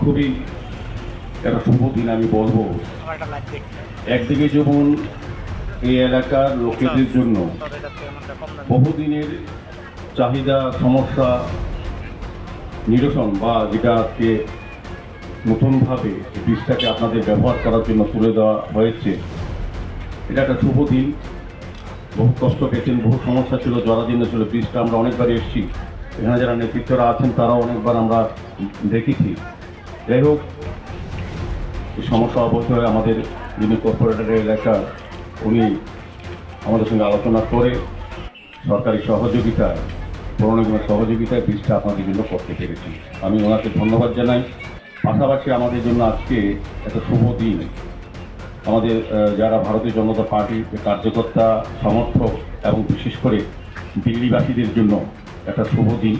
খুবই একটা শুভ দিন আমি বলব। একদিকে যেমন এই এলাকার লোকেদের জন্য কম দামে বহুদিনের চাহিদা সমস্যা নিরসন বা যেটা আজকে নতুনভাবে এই বীজটাকে আপনাদের ব্যবহার করার জন্য তুলে দেওয়া হয়েছে এটা একটা শুভ দিন। বহু কষ্ট পেয়েছেন বহু সমস্যা ছিল জরাজীর্ণ ছিল বীজটা আমরা অনেকবার এসেছি। এখানে যারা নেতৃত্বরা আছেন তারাও অনেকবার আমরা দেখেছি। যাই হোক এই সমস্যা অবস্থা আমাদের যিনি কর্পোরেটরের এলাকা উনি আমাদের সঙ্গে আলোচনা করে সরকারি সহযোগিতায় প্রণোদনের সহযোগিতায় বীজটা আপনাদের জন্য করতে পেরেছি। আমি ওনাকে ধন্যবাদ জানাই। পাশাপাশি আমাদের জন্য আজকে একটা শুভ দিন। আমাদের যারা ভারতীয় জনতা পার্টির কার্যকর্তা, সমর্থক এবং বিশেষ করে দিল্লিবাসীদের জন্য একটা শুভ দিন।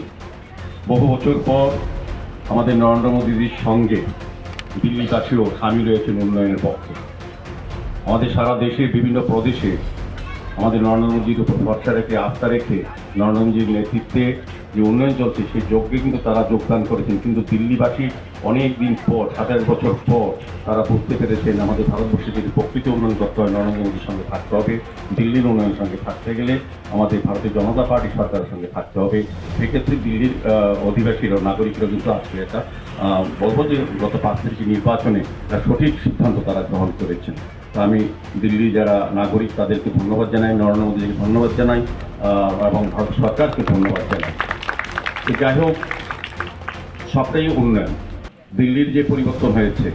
বহু বছর পর আমাদের নরেন্দ্র মোদীজির সঙ্গে দিল্লি কাছেও সামিল হয়েছেন উন্নয়নের পক্ষে। আমাদের সারা দেশে বিভিন্ন প্রদেশে আমাদের নরেন্দ্র উপর ভরসা রেখে, আস্থা রেখে নরেন্দ্র নেতৃত্বে যে উন্নয়ন চলছে, সেই যজ্ঞে কিন্তু তারা যোগদান করেছেন। কিন্তু দিল্লিবাসী অনেক দিন পর, সাতাশ বছর পর তারা বুঝতে পেরেছেন, আমাদের ভারতবর্ষে যদি প্রকৃত উন্নয়ন করতে হয় নরেন্দ্র মোদীর সঙ্গে থাকতে হবে। দিল্লির উন্নয়নের সঙ্গে থাকতে গেলে আমাদের ভারতীয় জনতা পার্টি সরকারের সঙ্গে থাকতে হবে। সেক্ষেত্রে দিল্লির অধিবাসীরা, নাগরিকরা কিন্তু আজকে একটা বলব যে গত পাঁচ নির্বাচনে সঠিক সিদ্ধান্ত তারা গ্রহণ করেছেন। আমি দিল্লি যারা নাগরিক, তাদেরকে ধন্যবাদ জানাই, নরেন্দ্র মোদীকে ধন্যবাদ জানাই এবং ভারত সরকারকে ধন্যবাদ জানাই। যাই হোক, সবটাই উন্নয়ন। দিল্লির যে পরিবর্তন হয়েছে